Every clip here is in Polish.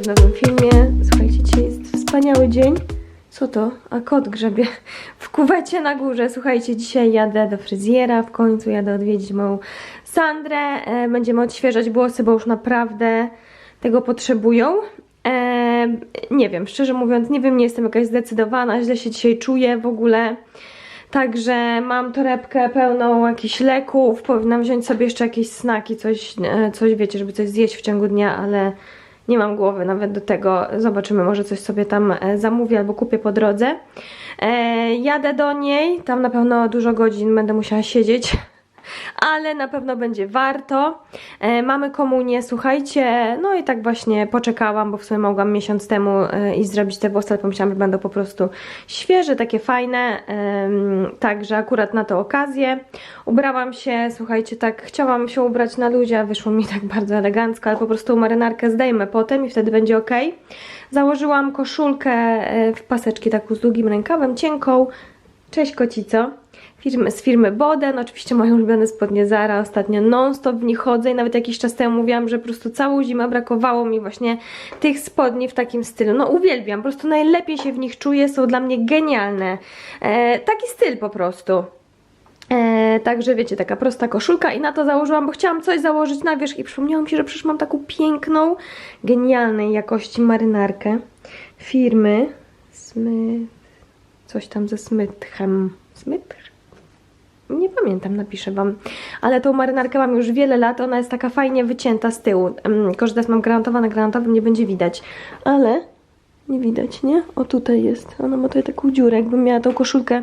w nowym filmie. Słuchajcie, dzisiaj jest wspaniały dzień. Co to? A kot grzebie w kuwecie na górze. Słuchajcie, dzisiaj jadę do fryzjera, w końcu jadę odwiedzić moją Sandrę. E, będziemy odświeżać włosy, bo już naprawdę tego potrzebują. E, nie wiem, szczerze mówiąc, nie wiem, nie jestem jakaś zdecydowana, źle się dzisiaj czuję w ogóle. Także mam torebkę pełną jakichś leków, powinnam wziąć sobie jeszcze jakieś snaki, coś, e, coś wiecie, żeby coś zjeść w ciągu dnia, ale nie mam głowy nawet do tego. Zobaczymy, może coś sobie tam e, zamówię albo kupię po drodze. E, jadę do niej, tam na pewno dużo godzin będę musiała siedzieć. Ale na pewno będzie warto. E, mamy komunię, słuchajcie. No i tak właśnie poczekałam, bo w sumie mogłam miesiąc temu e, iść zrobić te włosy, ale pomyślałam, że będą po prostu świeże, takie fajne. Także akurat na tę okazję ubrałam się, słuchajcie, tak chciałam się ubrać na luzie, a wyszło mi tak bardzo elegancko, ale po prostu marynarkę zdejmę potem i wtedy będzie ok. Założyłam koszulkę e, w paseczki taką z długim rękawem, cienką. Cześć kocico. Firmy, z firmy Boden, oczywiście moje ulubione spodnie Zara, ostatnio non-stop w nich chodzę i nawet jakiś czas temu mówiłam, że po prostu całą zimę brakowało mi właśnie tych spodni w takim stylu. No uwielbiam, po prostu najlepiej się w nich czuję, są dla mnie genialne. E, taki styl po prostu. E, także wiecie, taka prosta koszulka i na to założyłam, bo chciałam coś założyć na wierzch i przypomniało mi się, że przecież mam taką piękną, genialnej jakości marynarkę firmy Smith, coś tam ze Smythem. Smyth? Nie pamiętam, napiszę Wam. Ale tą marynarkę mam już wiele lat, ona jest taka fajnie wycięta z tyłu. Tylko, mam granatowa, na granatowym nie będzie widać. Ale nie widać, nie? O tutaj jest. Ona ma tutaj taką dziurę. Jakbym miała tą koszulkę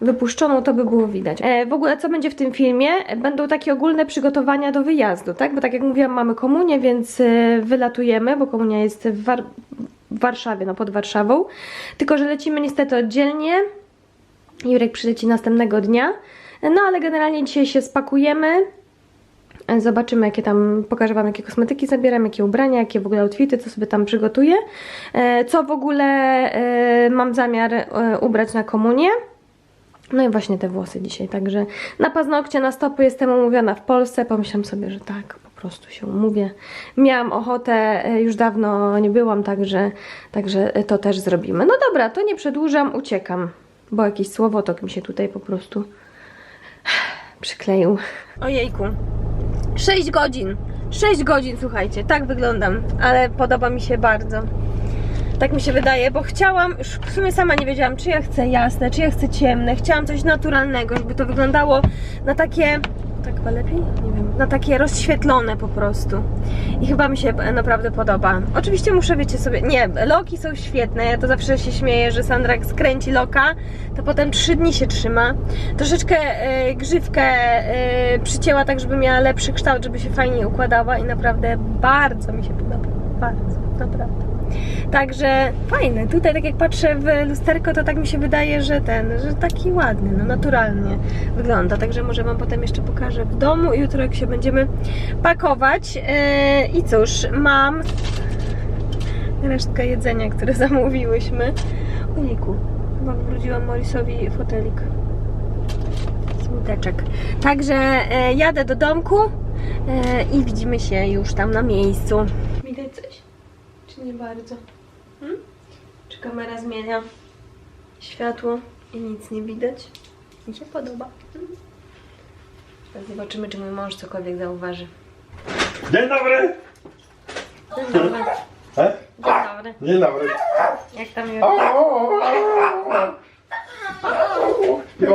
wypuszczoną, to by było widać. E, w ogóle co będzie w tym filmie? Będą takie ogólne przygotowania do wyjazdu, tak? Bo tak jak mówiłam, mamy komunię, więc e, wylatujemy, bo komunia jest w, War w Warszawie, no pod Warszawą. Tylko, że lecimy niestety oddzielnie. Jurek przyleci następnego dnia. No ale generalnie dzisiaj się spakujemy. Zobaczymy, jakie tam, pokażę Wam, jakie kosmetyki zabieram, jakie ubrania, jakie w ogóle outfity, co sobie tam przygotuję. E, Co w ogóle e, mam zamiar e, ubrać na komunię. No i właśnie te włosy dzisiaj, także na paznokcie, na stopy jestem umówiona w Polsce. Pomyślałam sobie, że tak, po prostu się umówię. Miałam ochotę, już dawno nie byłam, także, także to też zrobimy. No dobra, to nie przedłużam, uciekam, bo jakiś słowotok mi się tutaj po prostu przykleił. Ojejku. 6 godzin. 6 godzin, słuchajcie, tak wyglądam, ale podoba mi się bardzo. Tak mi się wydaje, bo chciałam, już w sumie sama nie wiedziałam, czy ja chcę jasne, czy ja chcę ciemne. Chciałam coś naturalnego, żeby to wyglądało na takie. Tak chyba lepiej? Nie wiem. Na takie rozświetlone po prostu. I chyba mi się naprawdę podoba. Oczywiście muszę, wiecie sobie. Nie, loki są świetne. Ja to zawsze się śmieję, że Sandra jak skręci loka, to potem 3 dni się trzyma. Troszeczkę e, grzywkę e, przycięła tak, żeby miała lepszy kształt, żeby się fajnie układała i naprawdę bardzo mi się podoba. Bardzo, naprawdę. Także fajny. Tutaj tak jak patrzę w lusterko, to tak mi się wydaje, że ten, że taki ładny, no naturalnie wygląda. Także może Wam potem jeszcze pokażę w domu i jutro jak się będziemy pakować. Yy, I cóż, mam resztkę jedzenia, które zamówiłyśmy. Ojejku, chyba wróciłam Morisowi fotelik. Smuteczek. Także e, jadę do domku e, i widzimy się już tam na miejscu. Widać coś? Czy nie bardzo? Hmm? Czy kamera zmienia światło i nic nie widać? Mi się podoba. Hmm? Teraz zobaczymy, czy mój mąż cokolwiek zauważy. Dzień dobry! Dzień dobry. E? Dzień dobry. Dzień dobry. Jak tam już? Nie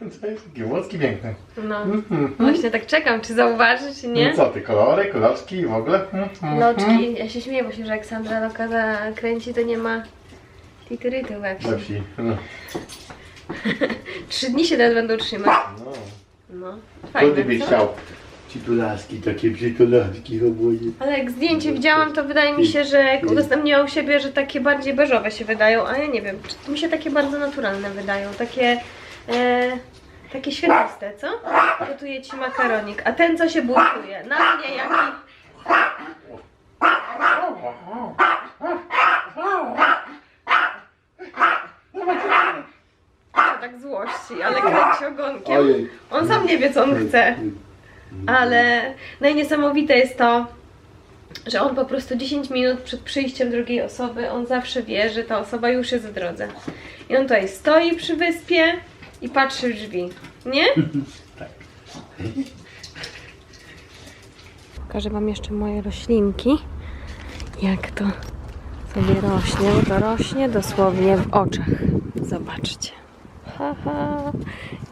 To jest takie włoski piękne. No. Mhm. Właśnie tak czekam, czy zauważy, czy nie. No co ty, kolory, kolorki i w ogóle? Mhm. Loczki. Ja się śmieję, bo się, że jak Sandra Loka zakręci, to nie ma titurytu we wsi. We wsi. No. Trzy dni się teraz będą trzymać. No. No. Co Fajne, ty byś co? chciał? Przytulaski, takie przytulaski oboje. Ale jak zdjęcie widziałam, to wydaje mi się, że jak udostępniła u siebie, że takie bardziej beżowe się wydają, a ja nie wiem, czy mi się takie bardzo naturalne wydają, takie e, takie świetliste, co? Gotuję ci makaronik, a ten co się buntuje? Na mnie jaki... Tak złości, ale kręci ogonkiem. On sam nie wie, co on chce. Ale najniesamowite jest to, że on po prostu 10 minut przed przyjściem drugiej osoby, on zawsze wie, że ta osoba już jest w drodze. I on tutaj stoi przy wyspie i patrzy w drzwi. Nie? Pokażę Wam jeszcze moje roślinki. Jak to sobie rośnie, bo to rośnie dosłownie w oczach. Zobaczcie. Haha.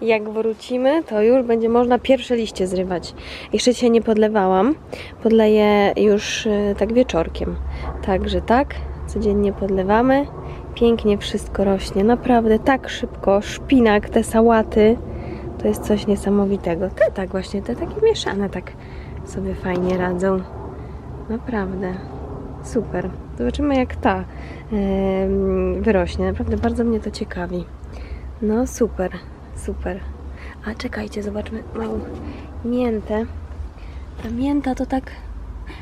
Jak wrócimy, to już będzie można pierwsze liście zrywać. Jeszcze dzisiaj nie podlewałam. Podleję już e, tak wieczorkiem. Także tak, codziennie podlewamy. Pięknie wszystko rośnie. Naprawdę tak szybko. Szpinak, te sałaty. To jest coś niesamowitego. Te tak właśnie, te takie mieszane tak sobie fajnie radzą. Naprawdę. Super. Zobaczymy jak ta em, wyrośnie. Naprawdę bardzo mnie to ciekawi. No super, super. A czekajcie, zobaczmy moją miętę. Ta mięta to tak...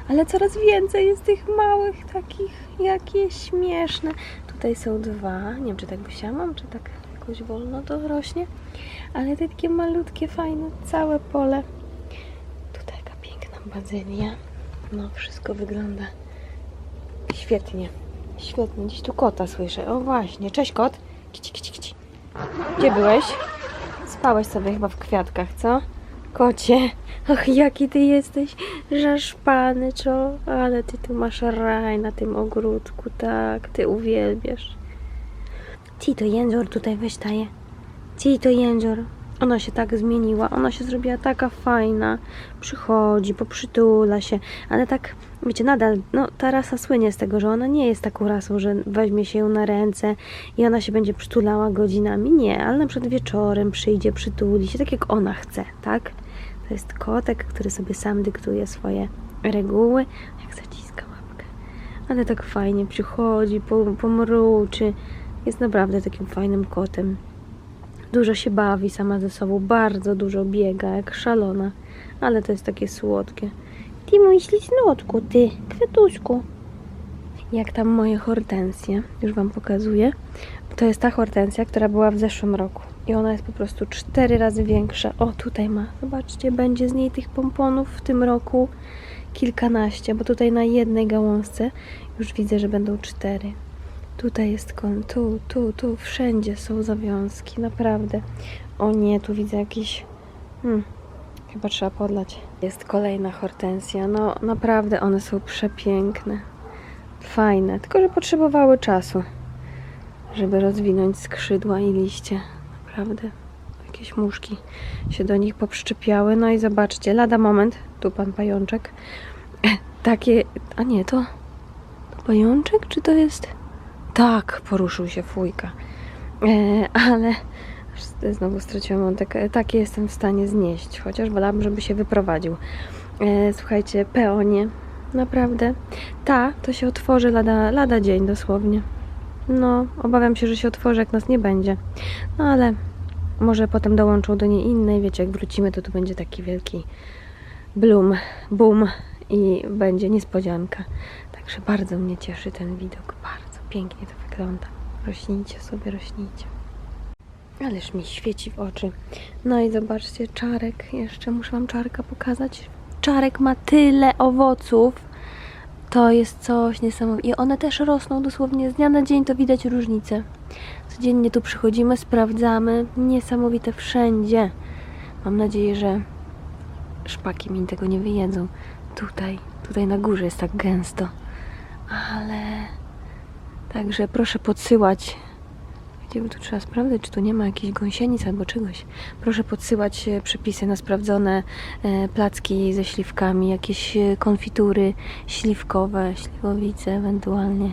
Ale coraz więcej jest tych małych takich, jakie śmieszne. Tutaj są dwa. Nie wiem, czy tak wysiałam, czy tak jakoś wolno to rośnie. Ale te takie malutkie, fajne, całe pole. Tutaj jaka piękna bazylia. No, wszystko wygląda świetnie. Świetnie. Gdzieś tu kota słyszę. O właśnie. Cześć kot. Kici, kici, kici. Gdzie byłeś? Spałeś sobie chyba w kwiatkach, co? Kocie. Ach, jaki ty jesteś zaszpany, co? Ale ty tu masz raj na tym ogródku, tak. Ty uwielbiasz. Ci to jędzior tutaj wystaje. Ci to jędzior. Ona się tak zmieniła, ona się zrobiła taka fajna. Przychodzi, poprzytula się, ale tak, wiecie, nadal, no ta rasa słynie z tego, że ona nie jest taką rasą, że weźmie się ją na ręce i ona się będzie przytulała godzinami. Nie, ale na przykład wieczorem przyjdzie, przytuli się, tak jak ona chce, tak? To jest kotek, który sobie sam dyktuje swoje reguły, jak zaciska łapkę. Ale tak fajnie przychodzi, pom- pomruczy. Jest naprawdę takim fajnym kotem. Dużo się bawi sama ze sobą, bardzo dużo biega, jak szalona, ale to jest takie słodkie. Ty mój ślicznotku, ty, kwiatuszku. Jak tam moje hortensje, już Wam pokazuję. To jest ta hortensja, która była w zeszłym roku. I ona jest po prostu cztery razy większa. O, tutaj ma, zobaczcie, będzie z niej tych pomponów w tym roku kilkanaście, bo tutaj na jednej gałązce już widzę, że będą cztery. Tutaj jest kon, tu, tu, tu, wszędzie są zawiązki, naprawdę. O nie, tu widzę jakiś. Hmm, chyba trzeba podlać. Jest kolejna hortensja. No, naprawdę one są przepiękne. Fajne, tylko że potrzebowały czasu, żeby rozwinąć skrzydła i liście. Naprawdę. Jakieś muszki się do nich poprzyczepiały. No i zobaczcie, lada moment. Tu pan pajączek. Takie. A nie, to. To pajączek, czy to jest. Tak, poruszył się fujka. E, ale znowu straciłam wątek. E, Takie jestem w stanie znieść, chociaż wolałabym, żeby się wyprowadził. E, słuchajcie, peonie, naprawdę. Ta to się otworzy lada, lada dzień dosłownie. No, obawiam się, że się otworzy, jak nas nie będzie. No ale może potem dołączą do niej inne wiecie, jak wrócimy, to tu będzie taki wielki bloom, boom i będzie niespodzianka. Także bardzo mnie cieszy ten widok, bardzo pięknie to wygląda. Rośnijcie sobie, rośnijcie. Ależ mi świeci w oczy. No i zobaczcie, czarek, jeszcze muszę Wam czarka pokazać. Czarek ma tyle owoców. To jest coś niesamowitego. I one też rosną dosłownie z dnia na dzień, to widać różnicę. Codziennie tu przychodzimy, sprawdzamy. Niesamowite wszędzie. Mam nadzieję, że szpaki mi tego nie wyjedzą. Tutaj, tutaj na górze jest tak gęsto. Ale Także proszę podsyłać. Gdzie tu trzeba sprawdzać, czy tu nie ma jakichś gąsienic albo czegoś. Proszę podsyłać e, przepisy na sprawdzone e, placki ze śliwkami, jakieś e, konfitury śliwkowe, śliwowice ewentualnie.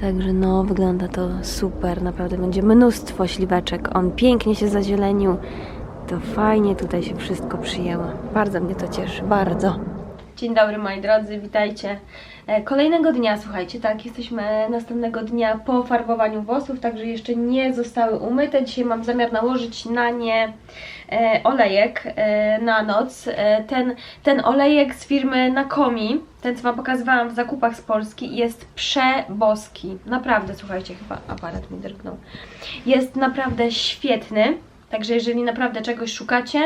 Także no, wygląda to super. Naprawdę będzie mnóstwo śliweczek. On pięknie się zazielenił. To fajnie tutaj się wszystko przyjęło. Bardzo mnie to cieszy, bardzo. Dzień dobry moi drodzy, witajcie Kolejnego dnia, słuchajcie, tak, jesteśmy następnego dnia po farbowaniu włosów, także jeszcze nie zostały umyte. Dzisiaj mam zamiar nałożyć na nie e, olejek e, na noc. E, ten, ten olejek z firmy Nakomi, ten co Wam pokazywałam w zakupach z Polski, jest przeboski. Naprawdę, słuchajcie, chyba aparat mi drgnął. Jest naprawdę świetny, także jeżeli naprawdę czegoś szukacie,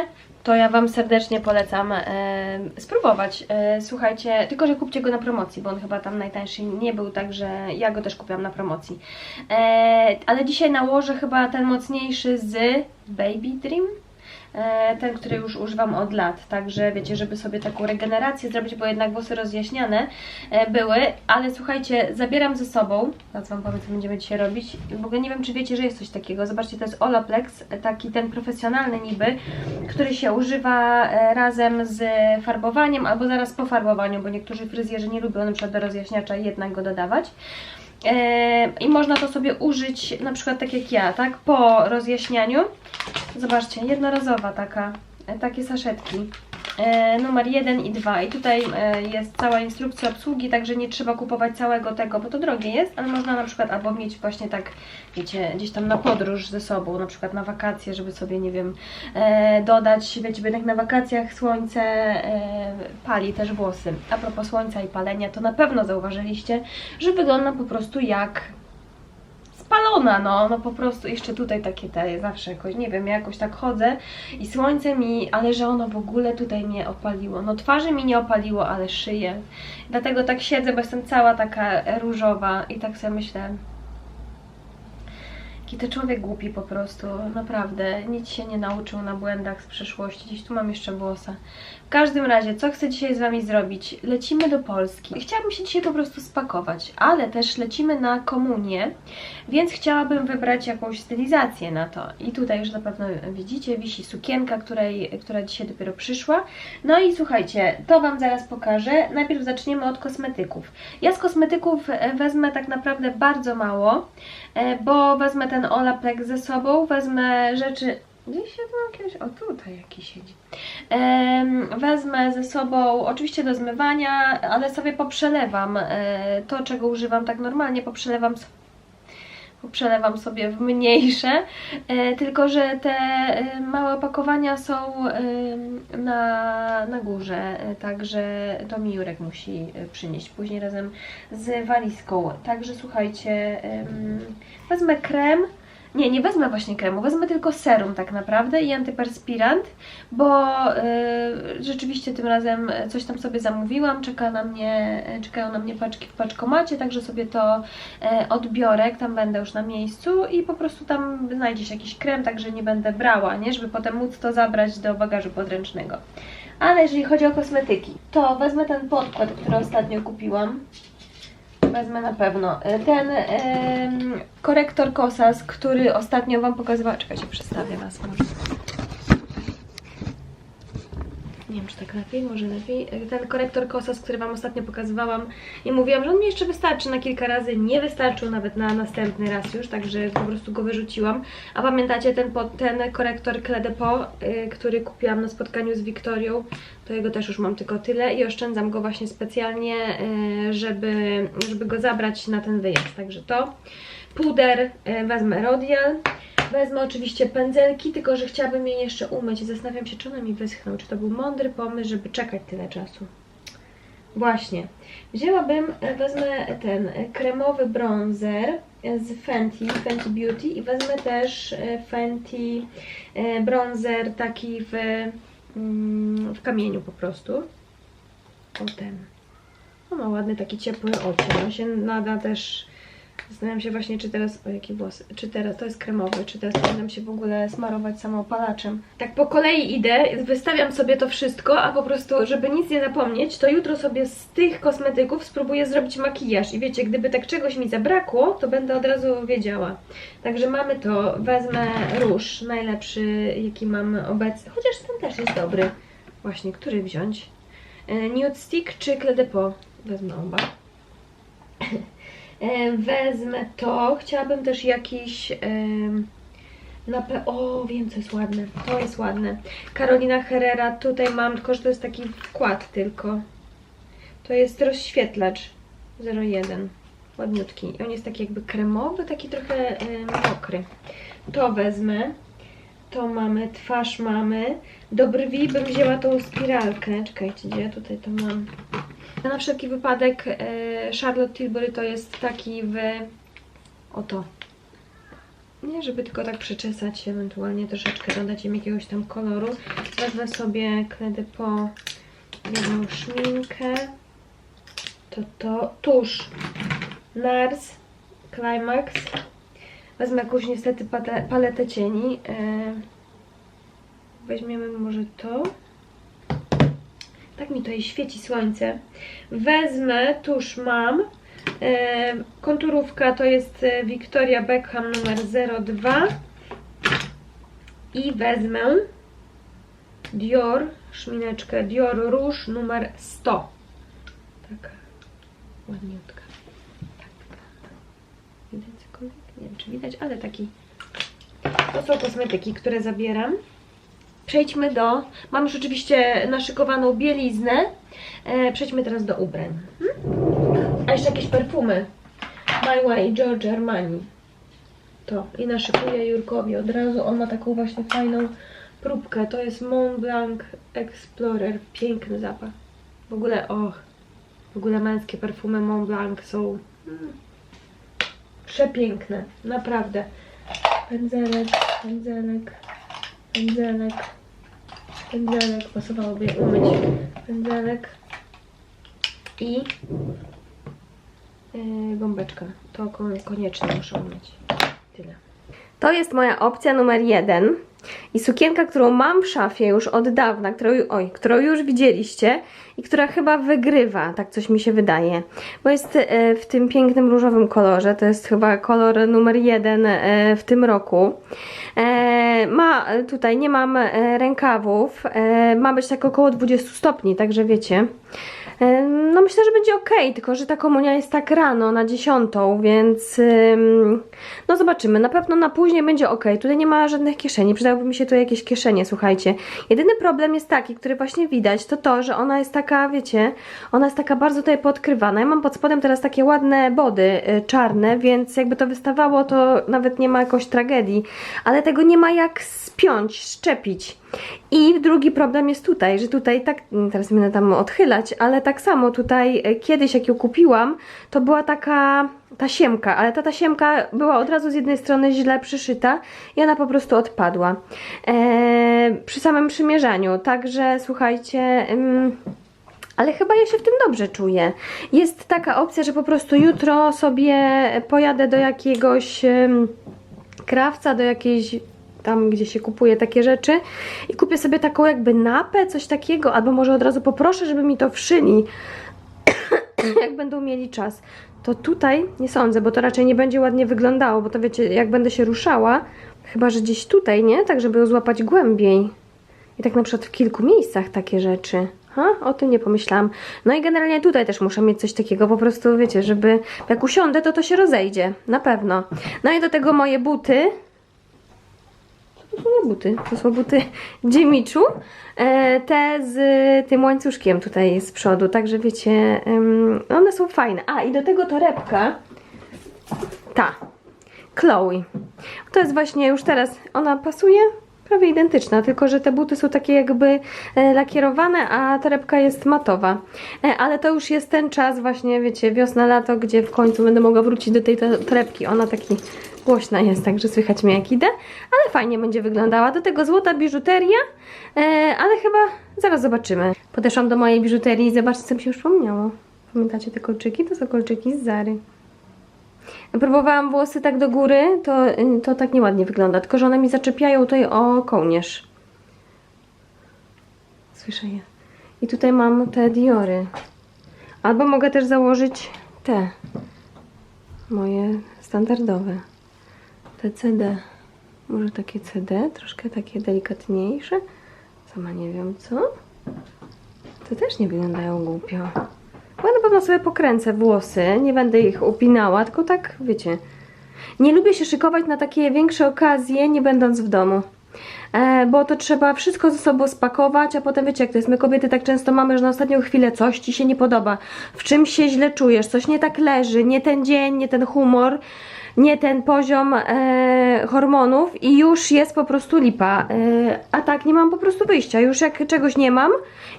to ja Wam serdecznie polecam e, spróbować. E, słuchajcie, tylko że kupcie go na promocji, bo on chyba tam najtańszy nie był, także ja go też kupiłam na promocji. E, ale dzisiaj nałożę chyba ten mocniejszy z Baby Dream. E, ten, który już używam od lat, także wiecie, żeby sobie taką regenerację zrobić, bo jednak włosy rozjaśniane e, były, ale słuchajcie, zabieram ze sobą, teraz Wam powiem, co będziemy dzisiaj robić, w ogóle nie wiem, czy wiecie, że jest coś takiego, zobaczcie, to jest Olaplex, taki ten profesjonalny niby, który się używa e, razem z farbowaniem albo zaraz po farbowaniu, bo niektórzy fryzjerzy nie lubią na przykład do rozjaśniacza jednak go dodawać. E, I można to sobie użyć na przykład tak jak ja, tak? Po rozjaśnianiu. Zobaczcie, jednorazowa taka, e, takie saszetki. E, numer 1 i 2 i tutaj e, jest cała instrukcja obsługi, także nie trzeba kupować całego tego, bo to drogie jest, ale można na przykład albo mieć właśnie tak, wiecie, gdzieś tam na podróż ze sobą, na przykład na wakacje, żeby sobie, nie wiem, e, dodać, wiecie, jednak na wakacjach słońce pali też włosy. A propos słońca i palenia, to na pewno zauważyliście, że wyglądam po prostu jak spalona, no, no po prostu jeszcze tutaj takie te, zawsze jakoś, nie wiem, ja jakoś tak chodzę i słońce mi, ale że ono w ogóle tutaj nie opaliło, no twarzy mi nie opaliło, ale szyję, dlatego tak siedzę, bo jestem cała taka różowa i tak sobie myślę, Jaki to człowiek głupi po prostu, naprawdę. Nic się nie nauczył na błędach z przeszłości. Gdzieś tu mam jeszcze włosa. W każdym razie, co chcę dzisiaj z Wami zrobić? Lecimy do Polski. Chciałabym się dzisiaj po prostu spakować, ale też lecimy na komunię, więc chciałabym wybrać jakąś stylizację na to. I tutaj już na pewno widzicie, wisi sukienka, której, która dzisiaj dopiero przyszła. No i słuchajcie, to Wam zaraz pokażę. Najpierw zaczniemy od kosmetyków. Ja z kosmetyków e, wezmę tak naprawdę bardzo mało, e, bo wezmę ten Olaplex ze sobą, wezmę rzeczy... Gdzieś ja tu jakieś... O, tutaj jakiś siedzi. Wezmę ze sobą, oczywiście do zmywania, ale sobie poprzelewam e, to, czego używam tak normalnie, poprzelewam przelewam sobie w mniejsze, e, tylko że te e, małe opakowania są na, na górze, także to mi Jurek musi przynieść później razem z walizką. Także słuchajcie, wezmę krem, nie, nie wezmę właśnie kremu, wezmę tylko serum tak naprawdę i antyperspirant, bo y, rzeczywiście tym razem coś tam sobie zamówiłam, czeka na mnie, czekają na mnie paczki w paczkomacie, także sobie to e, odbiorę, tam będę już na miejscu i po prostu tam znajdziesz jakiś krem, także nie będę brała, nie, żeby potem móc to zabrać do bagażu podręcznego. Ale jeżeli chodzi o kosmetyki, to wezmę ten podkład, który ostatnio kupiłam. Wezmę na pewno. E, Ten em, korektor Kosas, który ostatnio Wam pokazywałam. Czekajcie, przestawię Was może. Nie wiem, czy tak lepiej, może lepiej. Ten korektor Kosas, który Wam ostatnio pokazywałam i mówiłam, że on mi jeszcze wystarczy na kilka razy. Nie wystarczył nawet na następny raz już, także po prostu go wyrzuciłam. A pamiętacie ten, ten korektor Clé de Peau, y, który kupiłam na spotkaniu z Wiktorią? To jego też już mam tylko tyle i oszczędzam go właśnie specjalnie, y, żeby, żeby go zabrać na ten wyjazd. Także to. Puder y, wezmę Rodial. Wezmę oczywiście pędzelki, tylko że chciałabym je jeszcze umyć. Zastanawiam się, czy one mi wyschną. Czy to był mądry pomysł, żeby czekać tyle czasu. Właśnie. Wzięłabym, e, wezmę ten kremowy bronzer z Fenty, Fenty Beauty i wezmę też e, Fenty e, bronzer taki w, mm, w kamieniu po prostu. O ten. No ma ładny taki ciepły odcień. On się nada też Zastanawiam się właśnie, czy teraz, o jakie włosy, czy teraz, to jest kremowy, czy teraz powinnam się w ogóle smarować samoopalaczem. Tak po kolei idę, wystawiam sobie to wszystko, a po prostu, żeby nic nie zapomnieć, to jutro sobie z tych kosmetyków spróbuję zrobić makijaż. I wiecie, gdyby tak czegoś mi zabrakło, to będę od razu wiedziała. Także mamy to, wezmę róż, najlepszy jaki mam obecnie, chociaż ten też jest dobry. Właśnie, który wziąć? E, Nude Stick czy Clé de Peau? Wezmę oba. E, Wezmę to. Chciałabym też jakiś. Na pe- o, wiem co jest ładne. To jest ładne. Karolina Herrera. Tutaj mam, tylko że to jest taki wkład tylko. To jest rozświetlacz. 01. Ładniutki. I on jest taki jakby kremowy, taki trochę mokry. To wezmę. To mamy, twarz mamy. Do brwi bym wzięła tą spiralkę. Czekajcie, gdzie ja tutaj to mam? Na wszelki wypadek e, Charlotte Tilbury to jest taki w... Oto. Nie, żeby tylko tak przeczesać, ewentualnie troszeczkę dodać im jakiegoś tam koloru. Wezmę sobie kledę po jedną szminkę. To to. Tusz. Nars. Climax. Wezmę jakąś niestety paletę cieni. E, Weźmiemy może to. Tak mi tutaj świeci słońce. Wezmę, tuż mam. E, konturówka to jest e, Victoria Beckham numer 02. I wezmę Dior, szmineczkę Dior Rouge numer 100. Taka ładniutka. Tak wygląda. Widać cokolwiek? Nie wiem, czy widać, ale taki. To są kosmetyki, które zabieram. Przejdźmy do. Mam już oczywiście naszykowaną bieliznę. E, przejdźmy teraz do ubrań. Hmm? A jeszcze jakieś perfumy. My Way, George Armani. To. I naszykuję Jurkowi od razu. On ma taką właśnie fajną próbkę. To jest Mont Blanc Explorer. Piękny zapach. W ogóle, och. W ogóle męskie perfumy Mont Blanc są przepiękne. Naprawdę. Pędzelek, pędzelek, pędzelek, pędzelek. Pasowałoby je umyć. Pędzelek i yy, gąbeczka. To ko- koniecznie muszę umyć. Tyle. To jest moja opcja numer jeden. I sukienka, którą mam w szafie już od dawna, którą, oj, którą już widzieliście i która chyba wygrywa, tak coś mi się wydaje. Bo jest e, w tym pięknym różowym kolorze, to jest chyba kolor numer jeden e, w tym roku. E, Ma tutaj, nie mam rękawów, ma być tak około 20 stopni, także wiecie. E, No myślę, że będzie ok, tylko że ta komunia jest tak rano, na 10, więc no zobaczymy. Na pewno na później będzie ok. Tutaj nie ma żadnych kieszeni, przydałyby mi się tu jakieś kieszenie, słuchajcie. Jedyny problem jest taki, który właśnie widać, to to, że ona jest taka, wiecie, ona jest taka bardzo tutaj podkrywana. Ja mam pod spodem teraz takie ładne body y, czarne, więc jakby to wystawało, to nawet nie ma jakoś tragedii, ale tego nie ma jak spiąć, szczepić. I drugi problem jest tutaj, że tutaj tak, teraz będę tam odchylać, ale tak samo tutaj e, kiedyś jak ją kupiłam, to była taka tasiemka, ale ta tasiemka była od razu z jednej strony źle przyszyta i ona po prostu odpadła e, przy samym przymierzaniu, także słuchajcie... Ym, ale chyba ja się w tym dobrze czuję. Jest taka opcja, że po prostu jutro sobie pojadę do jakiegoś em, krawca, do jakiejś tam, gdzie się kupuje takie rzeczy i kupię sobie taką jakby napę, coś takiego, albo może od razu poproszę, żeby mi to wszyli, jak będą mieli czas. To tutaj nie sądzę, bo to raczej nie będzie ładnie wyglądało, bo to wiecie, jak będę się ruszała, chyba, że gdzieś tutaj, nie? Tak, żeby ją złapać głębiej. I tak na przykład w kilku miejscach takie rzeczy. Ha? O tym nie pomyślałam. No i generalnie tutaj też muszę mieć coś takiego, po prostu wiecie, żeby jak usiądę, to to się rozejdzie. Na pewno. No i do tego moje buty. To są buty? To są buty. E, te z tym łańcuszkiem tutaj z przodu. Także wiecie, one są fajne. A i do tego torebka. Ta. Chloe. To jest właśnie już teraz, ona pasuje prawie identyczna, tylko że te buty są takie jakby e, lakierowane, a torebka jest matowa. E, ale to już jest ten czas właśnie, wiecie, wiosna, lato, gdzie w końcu będę mogła wrócić do tej to- torebki. Ona taki głośna jest, także słychać mnie jak idę, ale fajnie będzie wyglądała. Do tego złota biżuteria, e, ale chyba zaraz zobaczymy. Podeszłam do mojej biżuterii i zobaczcie, co mi się już przypomniało. Pamiętacie te kolczyki? To są kolczyki z Zary. Próbowałam włosy tak do góry, to, to tak nieładnie wygląda, tylko że one mi zaczepiają tutaj o kołnierz. Słyszę je. I tutaj mam te Diory. Albo mogę też założyć te moje standardowe. Te CD. Może takie CD, troszkę takie delikatniejsze. Sama nie wiem co. To też nie wyglądają głupio. Bo ja na pewno sobie pokręcę włosy, nie będę ich upinała, tylko tak, wiecie. Nie lubię się szykować na takie większe okazje, nie będąc w domu. e, bo to trzeba wszystko ze sobą spakować, a potem wiecie jak to jest, my kobiety tak często mamy, że na ostatnią chwilę coś Ci się nie podoba, w czymś się źle czujesz, coś nie tak leży, nie ten dzień, nie ten humor, nie ten poziom e, hormonów i już jest po prostu lipa. E, a tak nie mam po prostu wyjścia. Już jak czegoś nie mam,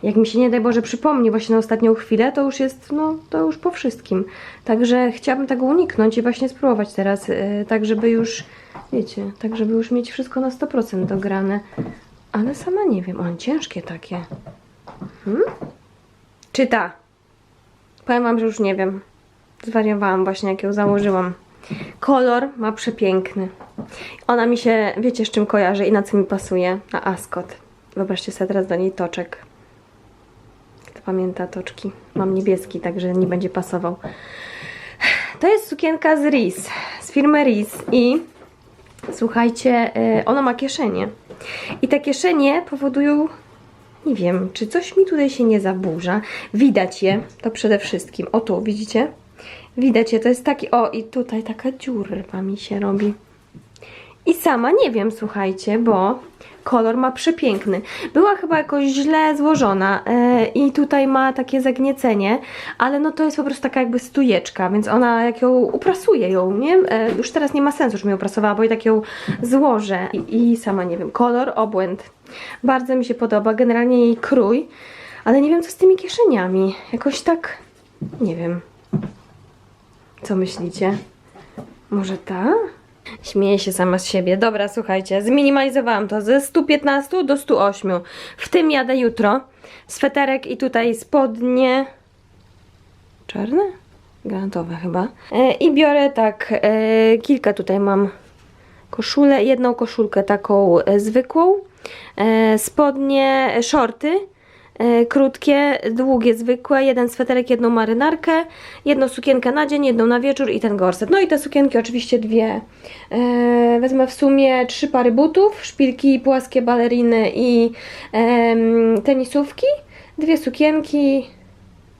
jak mi się nie daj Boże przypomni właśnie na ostatnią chwilę, to już jest, no to już po wszystkim. Także chciałabym tego uniknąć i właśnie spróbować teraz, e, tak żeby już, wiecie, tak żeby już mieć wszystko na 100% dograne. Ale sama nie wiem, on ciężkie takie. Hmm? Czy ta? Powiem wam, że już nie wiem. Zwariowałam właśnie, jak ją założyłam. Kolor ma przepiękny. Ona mi się, wiecie z czym kojarzy i na co mi pasuje? Na Ascot. Wyobraźcie sobie teraz do niej toczek. Kto pamięta toczki? Mam niebieski, także nie będzie pasował. To jest sukienka z Riz, z firmy Riz i słuchajcie, y, ona ma kieszenie. I te kieszenie powodują nie wiem, czy coś mi tutaj się nie zaburza. Widać je, to przede wszystkim. O tu, widzicie? Widać je, to jest taki, o i tutaj taka dziurba mi się robi. I sama nie wiem, słuchajcie, bo kolor ma przepiękny. Była chyba jakoś źle złożona e, i tutaj ma takie zagniecenie, ale no to jest po prostu taka jakby stujeczka, więc ona jak ją uprasuję ją, nie? E, już teraz nie ma sensu, żebym ją prasowała, bo i tak ją złożę i, i sama nie wiem. Kolor obłęd. Bardzo mi się podoba, generalnie jej krój, ale nie wiem co z tymi kieszeniami. Jakoś tak, nie wiem. Co myślicie? Może ta? Śmieję się sama z siebie. Dobra, słuchajcie, zminimalizowałam to ze 115 do 108. W tym jadę jutro. Sweterek i tutaj spodnie. Czarne? Granatowe chyba. E, I biorę tak, e, kilka tutaj mam koszulę, jedną koszulkę taką e, zwykłą, spodnie, e, shorty, krótkie, długie, zwykłe, jeden sweterek, jedną marynarkę, jedną sukienkę na dzień, jedną na wieczór i ten gorset. No i te sukienki oczywiście dwie. E, wezmę w sumie trzy pary butów, szpilki, płaskie baleriny i em, tenisówki, dwie sukienki,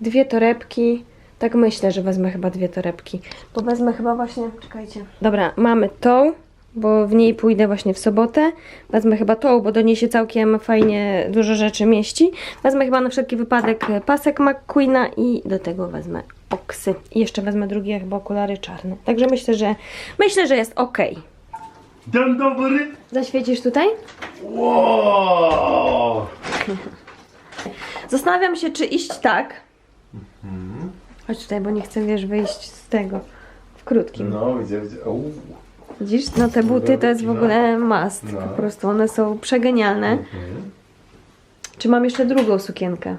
dwie torebki. Tak myślę, że wezmę chyba dwie torebki, bo wezmę chyba właśnie, czekajcie. Dobra, mamy tą, bo w niej pójdę właśnie w sobotę. Wezmę chyba tą, bo do niej się całkiem fajnie dużo rzeczy mieści. Wezmę chyba na wszelki wypadek pasek McQueena i do tego wezmę oksy. I jeszcze wezmę drugie chyba okulary czarne. Także myślę, że myślę, że jest ok. Dzień dobry. Zaświecisz tutaj? Wow. Zastanawiam się, czy iść tak. Chodź tutaj, bo nie chcę, wiesz, wyjść z tego w krótkim. No, widzę, widzę. Uuu. Widzisz, no te buty to jest w ogóle must. No. Po prostu one są przegenialne. Mhm. Czy mam jeszcze drugą sukienkę?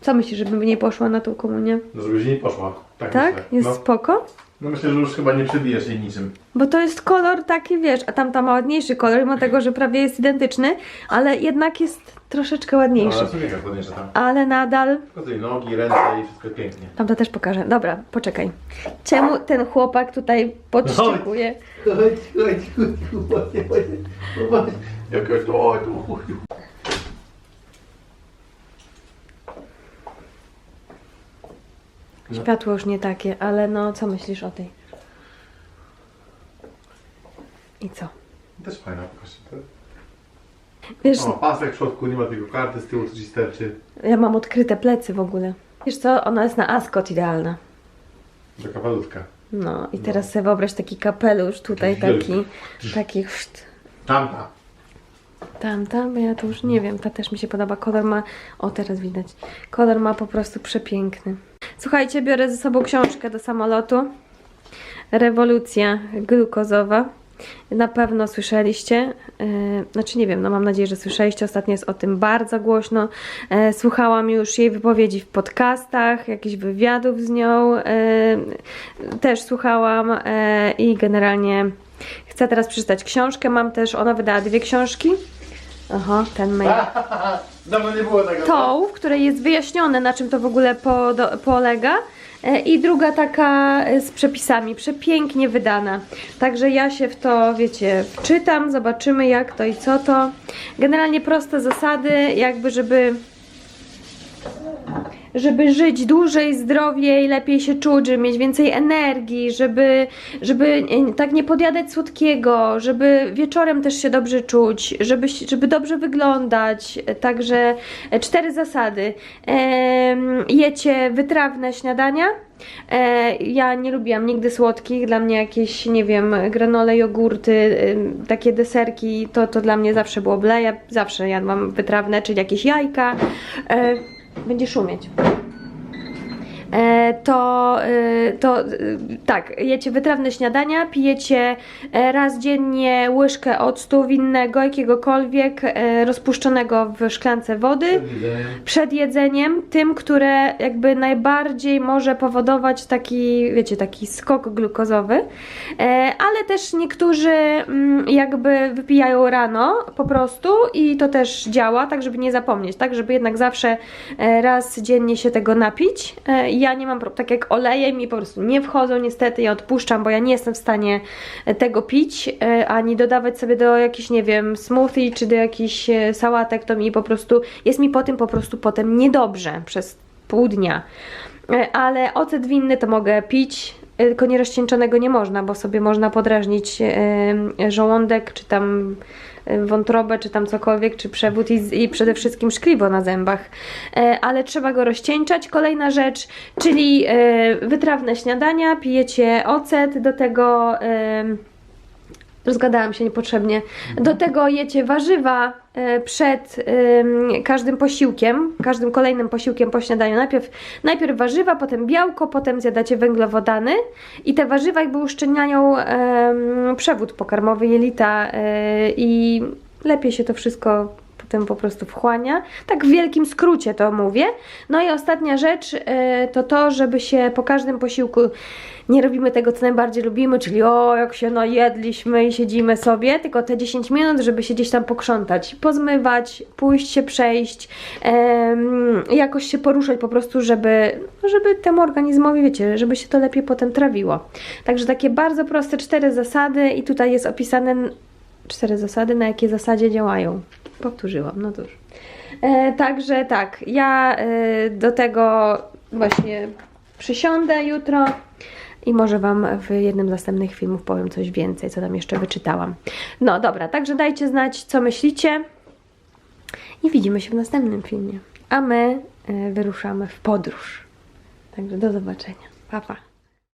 Co myślisz, żebym nie poszła na tą komunię? No, żebyś nie poszła. Tak, Tak? myślę. Jest No, spoko? No myślę, że już chyba nie przebijesz jej niczym. Bo to jest kolor taki, wiesz, a tamta ma ładniejszy kolor, mimo tego, że prawie jest identyczny, ale jednak jest troszeczkę No, ładniejszy. ale sukienka podniesie tam. Ale nadal Tylko tej nogi, ręce i wszystko pięknie. Tamta też pokażę. Dobra, poczekaj. Czemu ten chłopak tutaj podszczekuje? Chodź, chodź, chodź, chodź, chodź, chodź. Jakaś to, o, tu, chuj. No. Światło już nie takie, ale no, co myślisz o tej? I co? Też fajna, pokaż. Wiesz, O, pasek w środku, nie ma tylko karty, z tyłu co ci sterczy. ja mam odkryte plecy w ogóle. Wiesz co, ona jest na Ascot idealna. Taka walutka. No i teraz sobie wyobraź taki kapelusz tutaj Taki taki, taki szt. Tamta. Tamta, bo ja to już nie wiem, ta też mi się podoba. Kolor ma, o teraz widać, kolor ma po prostu przepiękny. Słuchajcie, biorę ze sobą książkę do samolotu. Rewolucja glukozowa. Na pewno słyszeliście, e, znaczy nie wiem, no mam nadzieję, że słyszeliście, ostatnio jest o tym bardzo głośno. E, słuchałam już jej wypowiedzi w podcastach, jakichś wywiadów z nią, e, też słuchałam i generalnie chcę teraz przeczytać książkę. Mam też, ona wydała dwie książki. Aha, ten mail Dawno nie było tego. tą, w której jest wyjaśnione, na czym to w ogóle podo- polega. E, I druga taka e, z przepisami, przepięknie wydana. Także ja się w to, wiecie, wczytam, zobaczymy jak to i co to. Generalnie proste zasady, jakby żeby żeby żyć dłużej, zdrowiej, lepiej się czuć, żeby mieć więcej energii, żeby, żeby e, tak nie podjadać słodkiego, żeby wieczorem też się dobrze czuć, żeby, żeby dobrze wyglądać. Także e, cztery zasady. Jecie wytrawne śniadania. E, ja nie lubiłam nigdy słodkich, dla mnie jakieś, nie wiem, granole, jogurty, takie deserki, to, to dla mnie zawsze było ble. Ja zawsze jadłam wytrawne, czyli jakieś jajka. E, będzie szumieć. E, to, e, to e, tak, jecie wytrawne śniadania, pijecie raz dziennie łyżkę octu winnego, jakiegokolwiek rozpuszczonego w szklance wody przed jedzeniem, tym, które jakby najbardziej może powodować taki, wiecie, taki skok glukozowy, ale też niektórzy mm, jakby wypijają rano po prostu i to też działa, tak żeby nie zapomnieć, tak żeby jednak zawsze raz dziennie się tego napić. Ja nie mam, tak jak oleje mi po prostu nie wchodzą niestety, ja odpuszczam, bo ja nie jestem w stanie e, tego pić, e, ani dodawać sobie do jakichś, nie wiem, smoothie czy do jakichś e, sałatek, to mi po prostu, jest mi po tym po prostu potem niedobrze przez pół dnia. Ale ocet winny to mogę pić, tylko nierozcieńczonego nie można, bo sobie można podrażnić żołądek, czy tam wątrobę, czy tam cokolwiek, czy przewód i, i przede wszystkim szkliwo na zębach. E, Ale trzeba go rozcieńczać. Kolejna rzecz, czyli e, wytrawne śniadania, pijecie ocet, do tego... Rozgadałam się niepotrzebnie. Do tego jecie warzywa e, przed każdym posiłkiem, każdym kolejnym posiłkiem po śniadaniu. Najpierw, najpierw warzywa, potem białko, potem zjadacie węglowodany i te warzywa jakby uszczelniają przewód pokarmowy jelita e, i lepiej się to wszystko potem po prostu wchłania. Tak w wielkim skrócie to mówię. No i ostatnia rzecz e, to to, żeby się po każdym posiłku nie robimy tego, co najbardziej lubimy, czyli o, jak się najedliśmy i siedzimy sobie, tylko te 10 minut, żeby się gdzieś tam pokrzątać, pozmywać, pójść się przejść, jakoś się poruszać po prostu, żeby, żeby temu organizmowi, wiecie, żeby się to lepiej potem trawiło. Także takie bardzo proste cztery zasady i tutaj jest opisane cztery zasady, na jakie zasadzie działają. Powtórzyłam, no cóż. E, także tak, ja e, do tego właśnie przysiądę jutro i może Wam w jednym z następnych filmów powiem coś więcej, co tam jeszcze wyczytałam. No dobra, także dajcie znać, co myślicie i widzimy się w następnym filmie. A my e, wyruszamy w podróż. Także do zobaczenia. Pa, pa.